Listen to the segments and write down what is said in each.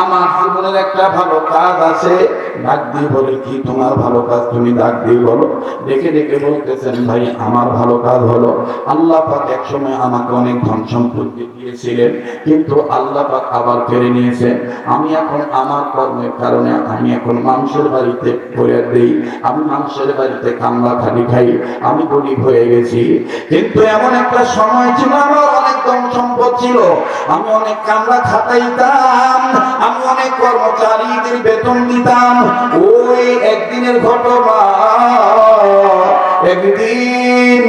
আমার জীবনের একটা ভালো কাজ আছে। ডাক দিয়ে বলে, কি তোমার ভালো কাজ? তুমি ডাক দিয়ে বলো। ডেকে ডেকে বলতেছেন, ভাই, আমার ভালো কাজ হলো, আল্লাহ পাক একসময় আমাকে অনেক ধন সম্পত্তি দিয়েছিলেন, কিন্তু আল্লাহ পাক আবার কেড়ে নিয়েছেন। আমি এখন আমার কর্মের কারণে আমি এখন মানুষের বাড়িতে করে দেই, আমি মানুষের বাড়িতে কামলা খালি খাই, আমি গরিব হয়ে গেছি। কিন্তু এমন একটা সময় ছিল আমার ধন সম্পদ ছিল। আমি অনেক কামলা খাটাইতাম, আমি অনেক কর্মচারীদের বেতন দিতাম। ওই একদিনের ঘটনা, একদিন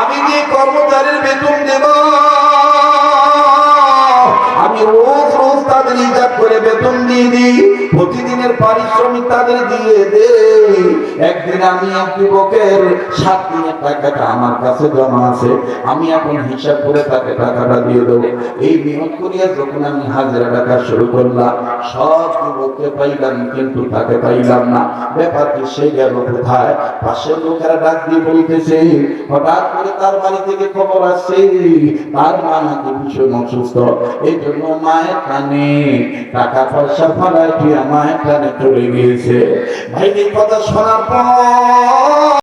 আমি যে কর্মচারীর বেতন দেব, আমি রোজ রোজ তাদের প্রতিদিনের পারিশ্রমিক তাদের দিয়ে দে একদিন আমি এক যুবকের সাত দিনের টাকাটা আমার কাছে জমা আছে, আমি এখন হিসাব করে তাকে টাকাটা দিয়ে দেবো। এই নিয়োগ করিয়া যখন আমি হাজার টাকা শুরু করলাম সব যুবককে পাইলাম, কিন্তু তাকে পাইলাম না। ব্যাপারটি সে গেল কোথায়? পাশের লোকেরা ডাক দিয়ে হঠাৎ করে তার বাড়ি থেকে খবর আসছে, তার মা নাকি ভীষণ অসুস্থ। এই জন্য মায়ের কানে টাকা পয়সা মায়ের কানে চলে গিয়েছে। কথা শোনার পর